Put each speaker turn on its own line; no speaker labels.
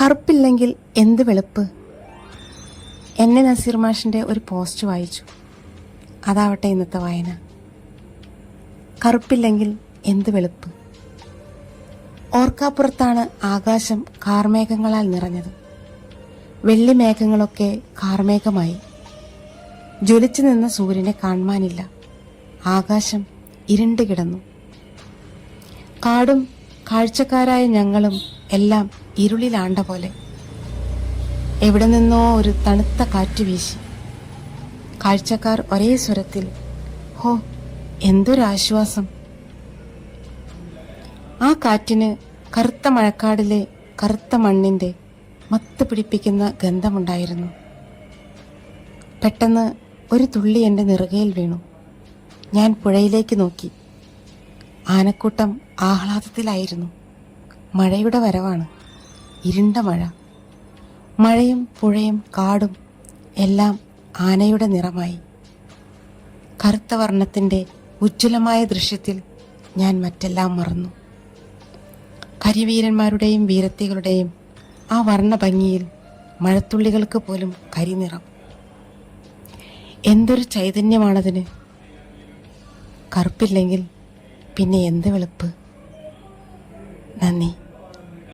കറുപ്പില്ലെങ്കിൽ എന്ത് വെളുപ്പ്? എന്നെ നസീർ മാഷിന്റെ ഒരു പോസ്റ്റ് വായിച്ചു. അതാവട്ടെ ഇന്നത്തെ വായന. കറുപ്പില്ലെങ്കിൽ എന്ത് വെളുപ്പ്? ഓർക്കാപ്പുറത്താണ് ആകാശം കാർമേഘങ്ങളാൽ നിറഞ്ഞത്. വെള്ളിമേഘങ്ങളൊക്കെ കാർമേഘമായി. ജ്വലിച്ചു നിന്ന സൂര്യനെ കാണുവാനില്ല. ആകാശം ഇരുണ്ട് കിടന്നു. കാടും കാഴ്ചക്കാരായ ഞങ്ങളും എല്ലാം ഇരുളിലാണ്ട പോലെ. എവിടെ നിന്നോ ഒരു തണുത്ത കാറ്റ് വീശി. കാഴ്ചക്കാർ ഒരേ സ്വരത്തിൽ ഹോ എന്തൊരാശ്വാസം. ആ കാറ്റിന് കറുത്ത മഴക്കാടിലെ കറുത്ത മണ്ണിന്റെ മത്ത് പിടിപ്പിക്കുന്ന ഗന്ധമുണ്ടായിരുന്നു. പെട്ടെന്ന് ഒരു തുള്ളി എന്റെ നിറുകയിൽ വീണു. ഞാൻ പുഴയിലേക്ക് നോക്കി. ആനക്കൂട്ടം ആഹ്ലാദത്തിലായിരുന്നു. മഴയുടെ വരവാണ്. ഇരുണ്ട മഴ. മഴയും പുഴയും കാടും എല്ലാം ആനയുടെ നിറമായി. കറുത്ത വർണത്തിന്റെ ഉജ്ജ്വലമായ ദൃശ്യത്തിൽ ഞാൻ മറ്റെല്ലാം മറന്നു. കരിവീരന്മാരുടെയും വീരത്തികളുടെയും ആ വർണ ഭംഗിയിൽ മഴത്തുള്ളികൾക്ക് പോലും കരിനിറം. എന്തൊരു ചൈതന്യമാണതിന്. കറുപ്പില്ലെങ്കിൽ പിന്നെ എന്ത് വെളുപ്പ്. നന്ദി.